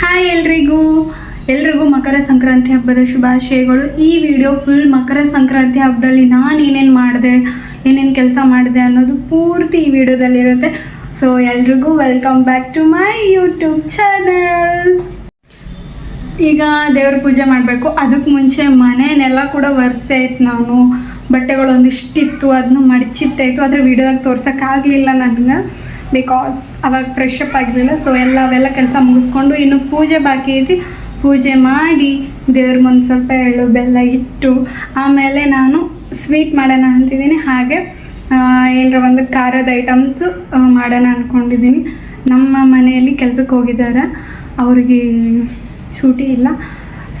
Hi ಎಲ್ರಿಗೂ. ಎಲ್ರಿಗೂ ಮಕರ ಸಂಕ್ರಾಂತಿ ಹಬ್ಬದ ಶುಭಾಶಯಗಳು. ಈ ವಿಡಿಯೋ ಫುಲ್ ಮಕರ ಸಂಕ್ರಾಂತಿ ಹಬ್ಬದಲ್ಲಿ ನಾನು ಏನೇನು ಮಾಡಿದೆ, ಏನೇನು ಕೆಲಸ ಮಾಡಿದೆ ಅನ್ನೋದು ಪೂರ್ತಿ ಈ ವಿಡಿಯೋದಲ್ಲಿರುತ್ತೆ ಸೊ ಎಲ್ರಿಗೂ welcome back to my YouTube channel ಈಗ ದೇವ್ರ ಪೂಜೆ ಮಾಡಬೇಕು. ಅದಕ್ಕೆ ಮುಂಚೆ ಮನೆಯನ್ನೆಲ್ಲ ಕೂಡ ಒರೆಸೆ ಆಯ್ತು ನಾನು. ಬಟ್ಟೆಗಳು ಒಂದಿಷ್ಟಿತ್ತು ಅದನ್ನು ಮಡಚಿತ್ತಾಯಿತು ಆದರೆ ವಿಡಿಯೋದಾಗ ತೋರ್ಸೋಕ್ಕಾಗಲಿಲ್ಲ ನನಗೆ. ಬಿಕಾಸ್ ಅವಾಗ ಫ್ರೆಶ್ ಅಪ್ ಆಗಿರಲಿಲ್ಲ. ಸೊ ಎಲ್ಲ ಅವೆಲ್ಲ ಕೆಲಸ ಮುಗಿಸ್ಕೊಂಡು ಇನ್ನು ಪೂಜೆ ಬಾಕಿ ಐತಿ. ಪೂಜೆ ಮಾಡಿ ದೇವ್ರ ಮುಂದೆ ಸ್ವಲ್ಪ ಎಳ್ಳು, ಬೆಲ್ಲ ಇಟ್ಟು ಆಮೇಲೆ ನಾನು ಸ್ವೀಟ್ ಮಾಡೋಣ ಅಂತಿದ್ದೀನಿ. ಹಾಗೆ ಏನರ ಒಂದು ಖಾರದ ಐಟಮ್ಸು ಮಾಡೋಣ ಅಂದ್ಕೊಂಡಿದ್ದೀನಿ ನಮ್ಮ ಮನೆಯಲ್ಲಿ ಕೆಲಸಕ್ಕೆ ಹೋಗಿದ್ದಾರೆ? ಅವ್ರಿಗೆ ಚೂಟಿ ಇಲ್ಲ.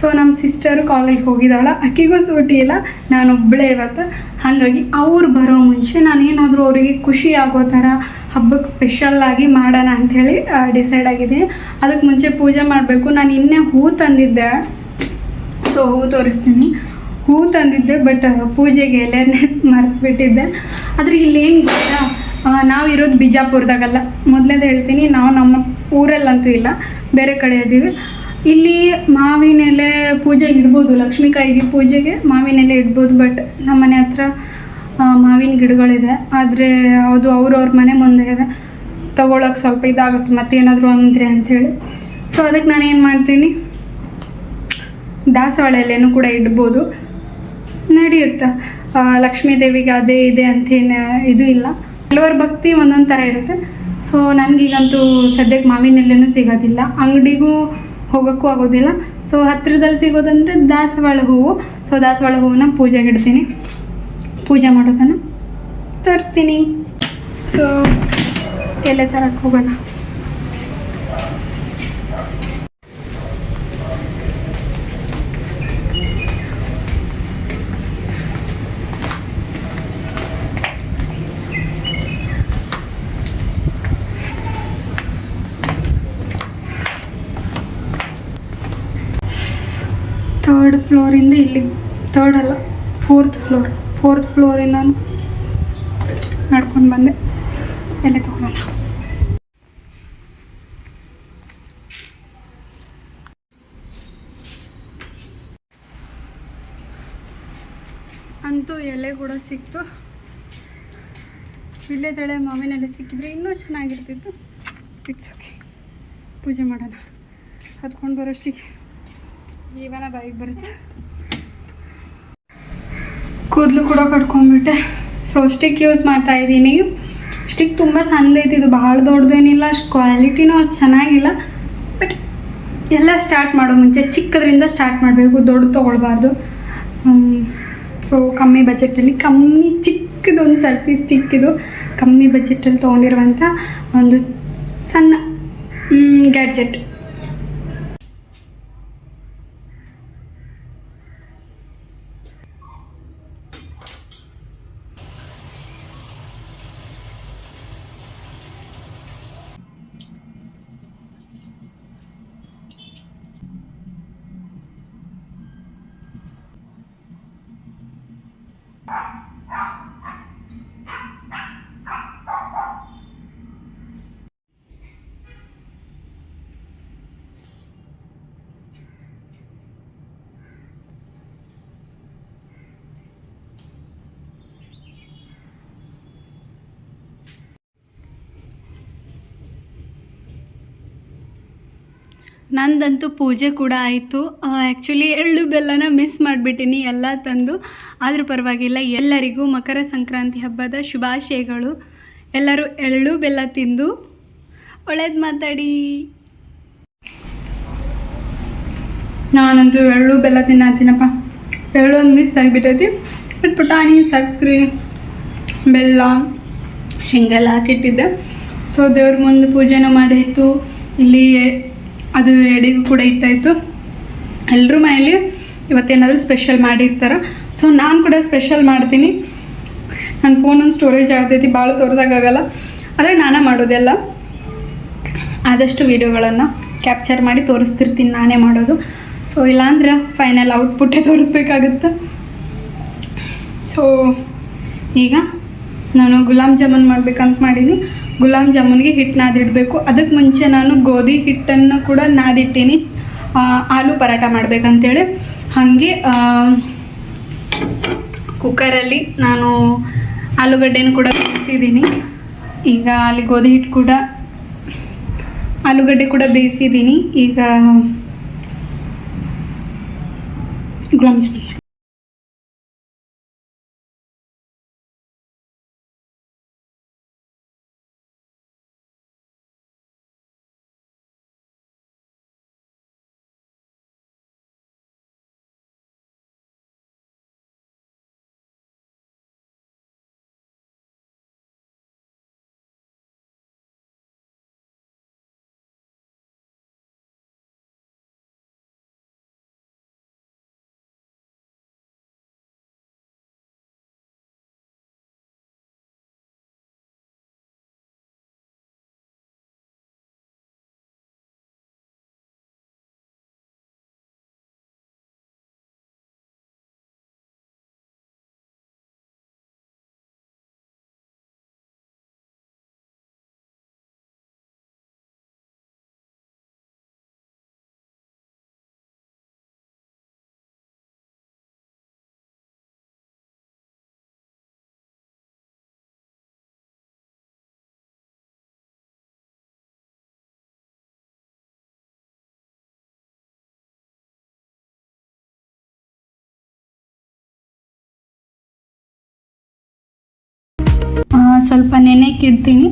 ಸೊ ನಮ್ಮ ಸಿಸ್ಟರು ಕಾಲೇಜ್ಗೆ ಹೋಗಿದ್ದಾಳೆ ಅಕ್ಕಿಗೂ ಸೂಟಿ ಇಲ್ಲ. ನಾನೊಬ್ಬಳೇ ಇವತ್ತು. ಹಾಗಾಗಿ ಅವ್ರು ಬರೋ ಮುಂಚೆ ನಾನು ಏನಾದರೂ ಅವರಿಗೆ ಖುಷಿ ಆಗೋ ಥರ ಹಬ್ಬಕ್ಕೆ ಸ್ಪೆಷಲ್ಲಾಗಿ ಮಾಡೋಣ ಅಂಥೇಳಿ ಡಿಸೈಡ್ ಆಗಿದ್ದೀನಿ. ಅದಕ್ಕೆ ಮುಂಚೆ ಪೂಜೆ ಮಾಡಬೇಕು. ನಾನು ಇನ್ನೇ ಹೂ ತಂದಿದ್ದೆ. ಸೊ ಹೂ ತೋರಿಸ್ತೀನಿ. ಹೂ ತಂದಿದ್ದೆ ಬಟ್ ಪೂಜೆಗೆ ಎಲೆನೇ ಮರೆತುಬಿಟ್ಟಿದ್ದೆ. ಆದರೆ ಇಲ್ಲೇನು ಗೊತ್ತಾ? ನಾವು ಇರೋದು ಬಿಜಾಪುರದಾಗಲ್ಲ. ಮೊದಲೇದು ಹೇಳ್ತೀನಿ, ನಾವು ನಮ್ಮ ಊರಲ್ಲಂತೂ ಇಲ್ಲ. ಬೇರೆ ಕಡೆ ಇದ್ದೀವಿ ಇಲ್ಲಿ ಮಾವಿನ ಎಲೆ ಪೂಜೆಗೆ ಇಡ್ಬೋದು ಲಕ್ಷ್ಮೀಕಾಯಿಗೆ ಪೂಜೆಗೆ ಮಾವಿನ ಎಲೆ ಇಡ್ಬೋದು ಬಟ್ ನಮ್ಮ ಮನೆ ಹತ್ರ ಮಾವಿನ ಗಿಡಗಳಿದೆ. ಆದರೆ ಅದು ಅವ್ರವ್ರ ಮನೆ ಮುಂದೆ ಇದೆ. ತೊಗೊಳಕ್ಕೆ ಸ್ವಲ್ಪ ಇದಾಗುತ್ತೆ, ಮತ್ತೇನಾದರೂ ಅಂದರೆ ಅಂಥೇಳಿ. ಸೊ ಅದಕ್ಕೆ ನಾನು ಏನು ಮಾಡ್ತೀನಿ? ದಾಸವಾಳ ಎಲೆನೂ ಕೂಡ ಇಡ್ಬೋದು. ನಡೆಯುತ್ತೆ? ಲಕ್ಷ್ಮೀ ದೇವಿಗೆ ಅದೇ ಇದೆ ಅಂತೇನು ಇದು ಇಲ್ಲ. ಕೆಲವರ ಭಕ್ತಿ ಒಂದೊಂದು ಥರ ಇರುತ್ತೆ. ಸೊ ನನಗೀಗಂತೂ ಸದ್ಯಕ್ಕೆ ಮಾವಿನ ಎಲೆನೂ ಸಿಗೋದಿಲ್ಲ. ಅಂಗಡಿಗೂ ಹೋಗೋಕ್ಕೂ ಆಗೋದಿಲ್ಲ. ಸೊ ಹತ್ತಿರದಲ್ಲಿ ಸಿಗೋದಂದರೆ ದಾಸವಾಳ ಹೂವು. ಸೊ ದಾಸವಾಳ ಹೂವನ್ನ ಪೂಜೆಗೆ ಇಡ್ತೀನಿ. ಪೂಜೆ ಮಾಡೋದನ್ನು ತೋರಿಸ್ತೀನಿ. ಸೊ ಎಲೆ ತರಕ್ಕೆ ಹೋಗೋಣ. ಫ್ಲೋರಿಂದ ಇಲ್ಲಿ ಥರ್ಡ್ ಅಲ್ಲ ಫೋರ್ತ್ ಫ್ಲೋರ್ ಫೋರ್ತ್ ಫ್ಲೋರಿಂದ ನಡ್ಕೊಂಡು ಬಂದೆ. ಎಲೆ ತೊಗೊಳ್ಳೋಣ ಅಂತೂ ಎಲೆ ಕೂಡ ಸಿಕ್ತು. ವಿಳ್ಳೆದೆಳೆ ಮಾವಿನ ಎಲೆ ಸಿಕ್ಕಿದ್ರೆ ಇನ್ನೂ ಚೆನ್ನಾಗಿರ್ತಿತ್ತು. ಇಟ್ಸ್ ಓಕೆ ಪೂಜೆ ಮಾಡೋಣ. ಹತ್ಕೊಂಡು ಬರೋಷ್ಟಿಗೆ. ಜೀವನ ಬಾಯಿಗೆ ಬರುತ್ತೆ. ಕೂದಲು ಕೂಡ ಕಟ್ಕೊಂಡ್ಬಿಟ್ಟೆ. ಸೊ ಸ್ಟಿಕ್ ಯೂಸ್ ಮಾಡ್ತಾ ಇದ್ದೀನಿ. ಸ್ಟಿಕ್ ತುಂಬ ಐತಿ, ಇದು ಭಾಳ ದೊಡ್ಡದೇನಿಲ್ಲ, ಅಷ್ಟು ಕ್ವಾಲಿಟಿನೂ ಅಷ್ಟು ಚೆನ್ನಾಗಿಲ್ಲ. ಬಟ್ ಎಲ್ಲ ಸ್ಟಾರ್ಟ್ ಮಾಡೋ ಮುಂಚೆ, ಚಿಕ್ಕದ್ರಿಂದ ಸ್ಟಾರ್ಟ್ ಮಾಡಬೇಕು, ದೊಡ್ಡ ತೊಗೊಳ್ಬಾರ್ದು. ಸೊ ಕಮ್ಮಿ ಬಜೆಟಲ್ಲಿ ಕಮ್ಮಿ ಚಿಕ್ಕದೊಂದು ಸೆಲ್ಫಿ ಸ್ಟಿಕ್ ಇದು ಕಮ್ಮಿ ಬಜೆಟಲ್ಲಿ ತೊಗೊಂಡಿರುವಂಥ ಒಂದು ಸಣ್ಣ ಗ್ಯಾಡ್ಜೆಟ್ Bye. ನಂದಂತೂ ಪೂಜೆ ಕೂಡ ಆಯಿತು. ಆ್ಯಕ್ಚುಲಿ ಎಳ್ಳು ಬೆಲ್ಲನ ಮಿಸ್ ಮಾಡಿಬಿಟ್ಟಿನಿ ಎಲ್ಲ ತಂದು. ಆದರೂ ಪರವಾಗಿಲ್ಲ, ಎಲ್ಲರಿಗೂ ಮಕರ ಸಂಕ್ರಾಂತಿ ಹಬ್ಬದ ಶುಭಾಶಯಗಳು. ಎಲ್ಲರೂ ಎಳ್ಳು ಬೆಲ್ಲ ತಿಂದು ಒಳ್ಳೇದು ಮಾತಾಡಿ. ನಾನಂತೂ ಎಳ್ಳು ಬೆಲ್ಲ ತಿನ್ನತ್ತೀನಪ್ಪ ಎಳ್ಳು ಒಂದು ಮಿಸ್ ಆಗಿಬಿಟ್ಟೈತಿ. ಬಟ್ ಪುಟಾಣಿ ಸಕ್ಕರೆ ಬೆಲ್ಲ ಹಿಂಗೆಲ್ಲ ಹಾಕಿಟ್ಟಿದ್ದೆ. ಸೊ ದೇವ್ರ ಮುಂದೆ ಪೂಜೆನೂ ಮಾಡಿತ್ತು. ಇಲ್ಲಿ ಅದು ಎಡೆಗೂ ಕೂಡ ಇಟ್ಟಾಯಿತು. ಎಲ್ಲರ ಮನೇಲಿ ಇವತ್ತೇನಾದರೂ ಸ್ಪೆಷಲ್ ಮಾಡಿರ್ತಾರೆ? ಸೊ ನಾನು ಕೂಡ ಸ್ಪೆಷಲ್ ಮಾಡ್ತೀನಿ. ನನ್ನ ಫೋನೊಂದು ಸ್ಟೋರೇಜ್ ಆಗ್ತೈತಿ ಭಾಳ ತೋರಿದಾಗಲ್ಲ ಆದರೆ ನಾನೇ ಮಾಡೋದೆಲ್ಲ. ಆದಷ್ಟು ವೀಡಿಯೋಗಳನ್ನು ಕ್ಯಾಪ್ಚರ್ ಮಾಡಿ ತೋರಿಸ್ತಿರ್ತೀನಿ, ನಾನೇ ಮಾಡೋದು. ಸೊ ಇಲ್ಲಾಂದ್ರೆ ಫೈನಲ್ ಔಟ್ಪುಟ್ಟೇ ತೋರಿಸ್ಬೇಕಾಗುತ್ತೆ. ಸೊ ಈಗ ನಾನು ಗುಲಾಬ್ ಜಾಮೂನ್ ಮಾಡ್ಬೇಕಂತ ಮಾಡೀನಿ. ಗುಲಾಬ್ ಜಾಮೂನ್ಗೆ ಹಿಟ್ಟು ನಾದಿಡಬೇಕು. ಅದಕ್ಕೆ ಮುಂಚೆ ನಾನು ಗೋಧಿ ಹಿಟ್ಟನ್ನು ಕೂಡ ನಾದಿಟ್ಟೀನಿ. ಆಲೂ ಪರಾಟ ಮಾಡಬೇಕಂತೇಳಿ. ಹಾಗೆ ಕುಕ್ಕರಲ್ಲಿ ನಾನು ಆಲೂಗಡ್ಡೆನ ಕೂಡ ಬೇಯಿಸಿದ್ದೀನಿ ಈಗ ಅಲ್ಲಿ ಗೋಧಿ ಹಿಟ್ಟು ಕೂಡ ಆಲೂಗಡ್ಡೆ ಕೂಡ ಬೇಯಿಸಿದ್ದೀನಿ ಈಗ ಗುಲಾಬ್ ಜಾಮೂನ್. ಸ್ವಲ್ಪ ಇಡ್ತೀನಿ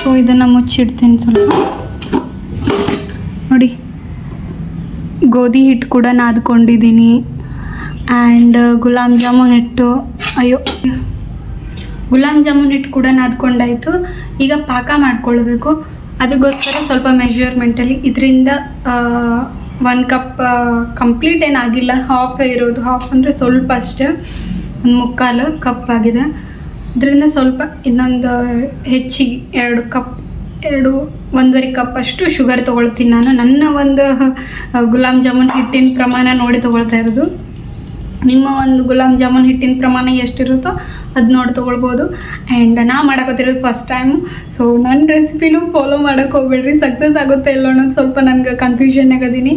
ಸೊ ಇದನ್ನು ಮುಚ್ಚಿಡ್ತೀನಿ ಸ್ವಲ್ಪ. ನೋಡಿ, ಗೋಧಿ ಹಿಟ್ಟು ಕೂಡ ನಾದ್ಕೊಂಡಿದ್ದೀನಿ. ಆ್ಯಂಡ್ ಗುಲಾಬ್ ಜಾಮೂನ್ ಹಿಟ್ಟು. ಅಯ್ಯೋ, ಗುಲಾಬ್ ಜಾಮೂನ್ ಹಿಟ್ಟು ಕೂಡ ನಾದ್ಕೊಂಡಾಯಿತು. ಈಗ ಪಾಕ ಮಾಡ್ಕೊಳ್ಬೇಕು. ಅದಕ್ಕೋಸ್ಕರ ಸ್ವಲ್ಪ ಮೆಷರ್ಮೆಂಟಲ್ಲಿ ಇದರಿಂದ ಒನ್ ಕಪ್ ಕಂಪ್ಲೀಟ್ ಏನಾಗಿಲ್ಲ. ಹಾಫ್ ಇರೋದು. ಹಾಫ್ ಅಂದರೆ ಸ್ವಲ್ಪ ಅಷ್ಟೇ. ಒಂದು ಮುಕ್ಕಾಲು ಕಪ್ ಆಗಿದೆ. ಇದರಿಂದ ಸ್ವಲ್ಪ ಇನ್ನೊಂದು ಹೆಚ್ಚಿಗೆ ಎರಡು ಕಪ್, ಎರಡು, ಒಂದೂವರೆ ಕಪ್ ಅಷ್ಟು ಶುಗರ್ ತೊಗೊಳ್ತೀನಿ ನಾನು. ನನ್ನ ಒಂದು ಗುಲಾಬ್ ಜಾಮೂನ್ ಹಿಟ್ಟಿನ ಪ್ರಮಾಣ ನೋಡಿ ತೊಗೊಳ್ತಾ ಇರೋದು. ನಿಮ್ಮ ಒಂದು ಗುಲಾಬ್ ಜಾಮೂನ್ ಹಿಟ್ಟಿನ ಪ್ರಮಾಣ ಎಷ್ಟಿರುತ್ತೋ ಅದು ನೋಡಿ ತೊಗೊಳ್ಬೋದು. ಆ್ಯಂಡ್ ನಾ ಮಾಡಕತ್ತಿರೋದು ಫಸ್ಟ್ ಟೈಮು ಸೊ ನನ್ನ ರೆಸಿಪಿನೂ ಫಾಲೋ ಮಾಡೋಕೆ ಹೋಗ್ಬೇಡ್ರಿ. ಸಕ್ಸಸ್ ಆಗುತ್ತೆ ಇಲ್ಲ ಅನ್ನೋದು ಸ್ವಲ್ಪ ನನಗೆ ಕನ್ಫ್ಯೂಷನ್ ಆಗದೀನಿ.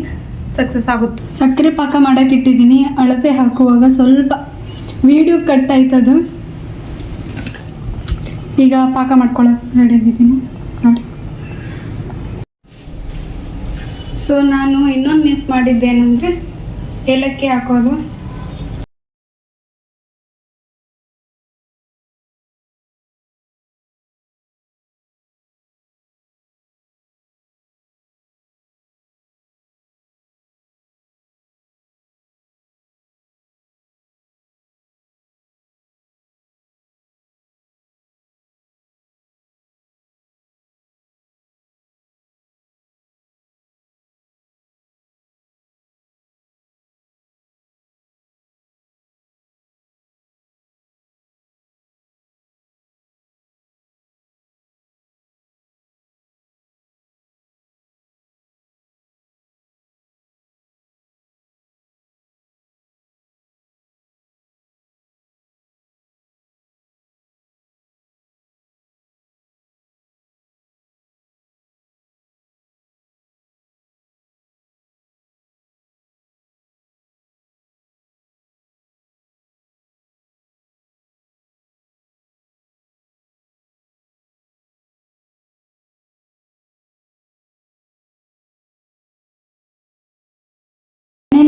ಸಕ್ಸಸ್ ಆಗುತ್ತೆ. ಸಕ್ಕರೆ ಪಾಕ ಮಾಡೋಕೆ ಇಟ್ಟಿದ್ದೀನಿ. ಅಳತೆ ಹಾಕುವಾಗ ಸ್ವಲ್ಪ ವಿಡಿಯೋ ಕಟ್ ಆಯ್ತದು. ಈಗ ಪಾಕ ಮಾಡ್ಕೊಳ್ಳೋಕೆ ರೆಡಿ ಆಗಿದ್ದೀನಿ. ನೋಡಿ. ಸೊ ನಾನು ಇನ್ನೊಂದು ಮಿಸ್ ಮಾಡಿದ್ದೇನೆಂದರೆ ಏಲಕ್ಕಿ ಹಾಕೋದು.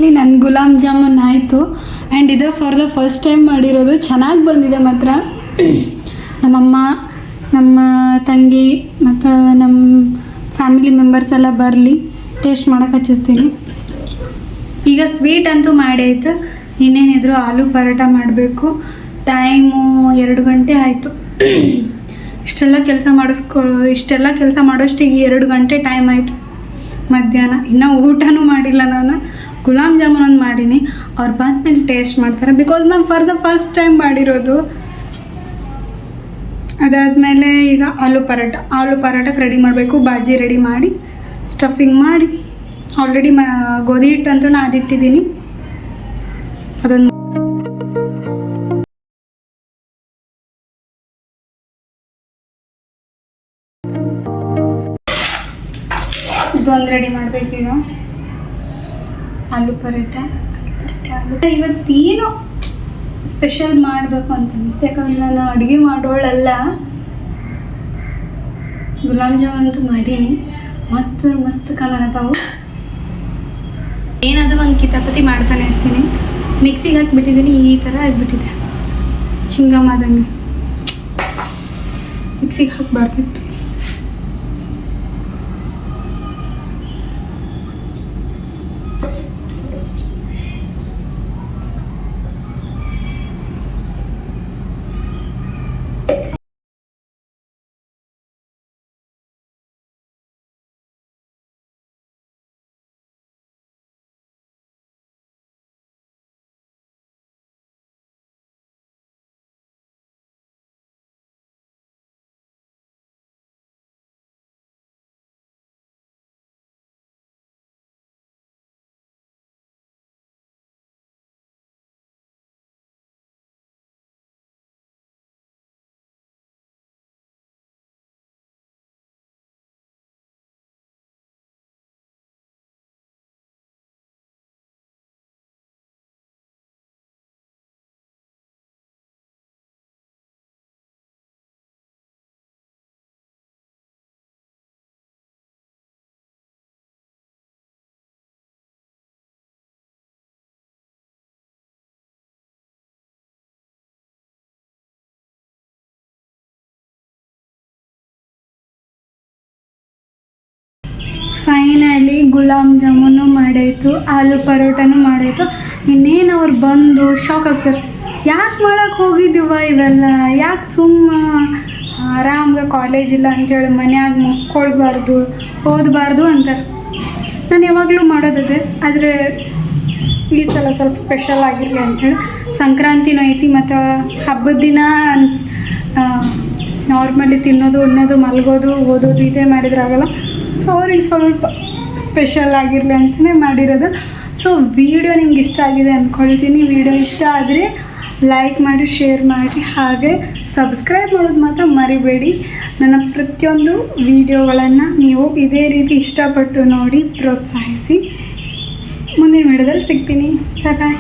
ಮನೇಲಿ ನನ್ನ ಗುಲಾಬ್ ಜಾಮೂನ್ ಆಯಿತು. ಆ್ಯಂಡ್ ಇದು ಫಾರ್ ದ ಫಸ್ಟ್ ಟೈಮ್ ಮಾಡಿರೋದು ಚೆನ್ನಾಗಿ ಬಂದಿದೆ ಮಾತ್ರ. ನಮ್ಮಮ್ಮ, ನಮ್ಮ ತಂಗಿ ಮತ್ತು ನಮ್ಮ ಫ್ಯಾಮಿಲಿ ಮೆಂಬರ್ಸ್ ಎಲ್ಲ ಬರಲಿ ಟೇಸ್ಟ್ ಮಾಡೋಕೆ ಹಚ್ಚಿಸ್ತೀನಿ ಈಗ ಸ್ವೀಟ್ ಅಂತೂ ಮಾಡಾಯ್ತು ಇನ್ನೇನಿದ್ರು ಆಲೂ ಪರೋಟ ಮಾಡಬೇಕು. ಟೈಮು ಎರಡು ಗಂಟೆ ಆಯಿತು. ಇಷ್ಟೆಲ್ಲ ಕೆಲಸ ಮಾಡಿಸ್ಕೊ, ಇಷ್ಟೆಲ್ಲ ಕೆಲಸ ಮಾಡೋಷ್ಟಿಗೆ ಎರಡು ಗಂಟೆ ಟೈಮ್ ಆಯಿತು. ಮಧ್ಯಾಹ್ನ. ಇನ್ನೂ ಊಟನೂ ಮಾಡಿಲ್ಲ ನಾನು. ಗುಲಾಬ್ ಜಾಮೂನ್ ಒಂದು ಮಾಡೀನಿ. ಅವ್ರು ಬಂದ್ಮೇಲೆ ಟೇಸ್ಟ್ ಮಾಡ್ತಾರೆ. ಬಿಕಾಸ್ ನಾನು ಫಾರ್ ದ ಫಸ್ಟ್ ಟೈಮ್ ಮಾಡಿರೋದು, ಅದಾದಮೇಲೆ ಈಗ ಆಲೂ ಪರೋಟ. ಆಲೂ ಪರೋಟಕ್ಕೆ ರೆಡಿ ಮಾಡಬೇಕು. ಬಾಜಿ ರೆಡಿ ಮಾಡಿ ಸ್ಟಫಿಂಗ್ ಮಾಡಿ. ಆಲ್ರೆಡಿ ಮ, ಗೋಧಿ ಹಿಟ್ಟಂತೂ ನಾನು ನಾದಿಟ್ಟಿದ್ದೀನಿ ಅದೊಂದು ಇದೊಂದು ರೆಡಿ ಮಾಡಬೇಕೀಗ. ಆಲೂ ಪರೋಟ? ಆಲೂ ಪರೋಟ, ಇವತ್ತೇನು ಸ್ಪೆಷಲ್ ಮಾಡಬೇಕು ಅಂತ ಅನಿಸ್ತು ಯಾಕಂದ್ರೆ ನಾನು ಅಡುಗೆ ಮಾಡೋಳಲ್ಲ ಗುಲಾಬ್ ಜಾಮೂನ್ ಅಂತೂ ಮಾಡೀನಿ. ಮಸ್ತ್ ಮಸ್ತ್ ಕಾಣತಾವು ಏನಾದರೂ ಒಂದು ಕಿತಾಪತಿ ಮಾಡ್ತಾನೆ ಇರ್ತೀನಿ. ಮಿಕ್ಸಿಗೆ ಹಾಕ್ಬಿಟ್ಟಿದ್ದೀನಿ ಈ ಥರ ಆಗಿಬಿಟ್ಟಿದೆ. ಚಿಂಗಮ್ಮದಂಗೆ ಮಿಕ್ಸಿಗೆ ಹಾಕಬಾರ್ದಿತ್ತು. ಗುಲಾಬ್ ಜಾಮೂನು ಮಾಡಾಯಿತು, ಆಲೂ ಪರೋಟನೂ ಮಾಡಾಯಿತು. ಇನ್ನೇನು ಅವ್ರು ಬಂದು ಶಾಕ್ ಆಗ್ತಾರೆ. ಯಾಕೆ ಮಾಡೋಕ್ಕೆ ಹೋಗಿದ್ದೀವ ಇವೆಲ್ಲ? ಯಾಕೆ ಸುಮ್ಮ ಆರಾಮ್ಗೆ ಕಾಲೇಜ್ ಇಲ್ಲ ಅಂತೇಳಿ ಮನ್ಯಾಗ ಮುಕ್ಕೊಳ್ಬಾರ್ದು, ಓದಬಾರ್ದು ಅಂತಾರೆ. ನಾನು ಯಾವಾಗಲೂ ಮಾಡೋದದೆ ಆದರೆ ಈ ಸಲ ಸ್ವಲ್ಪ ಸ್ಪೆಷಲ್ ಆಗಿರಲಿ ಅಂಥೇಳಿ ಸಂಕ್ರಾಂತಿನೂ ಐತಿ ಮತ್ತು ಹಬ್ಬದ ದಿನ ನಾರ್ಮಲಿ ತಿನ್ನೋದು, ಉಣ್ಣೋದು, ಮಲಗೋದು, ಓದೋದು ಇದೇ ಮಾಡಿದ್ರಾಗಲ್ಲ. ಸೊ ಅವ್ರಿಗೆ ಸ್ವಲ್ಪ. ಸ್ಪೆಷಲ್ ಆಗಿರಲಿ ಅಂತಲೇ ಮಾಡಿರೋದು. ಸೊ ವಿಡಿಯೋ ನಿಮ್ಗೆ ಇಷ್ಟ ಆಗಿದೆ ಅಂದ್ಕೊಳ್ತೀನಿ ವಿಡಿಯೋ ಇಷ್ಟ ಆದರೆ ಲೈಕ್ ಮಾಡಿ ಶೇರ್ ಮಾಡಿ, ಹಾಗೆ ಸಬ್ಸ್ಕ್ರೈಬ್ ಮಾಡೋದು ಮಾತ್ರ ಮರಿಬೇಡಿ. ನನ್ನ ಪ್ರತಿಯೊಂದು ವಿಡಿಯೋಗಳನ್ನು ನೀವು ಇದೇ ರೀತಿ ಇಷ್ಟಪಟ್ಟು ನೋಡಿ ಪ್ರೋತ್ಸಾಹಿಸಿ. ಮುಂದಿನ ವಿಡಿಯೋದಲ್ಲಿ ಸಿಗ್ತೀನಿ. ಬಾಯ್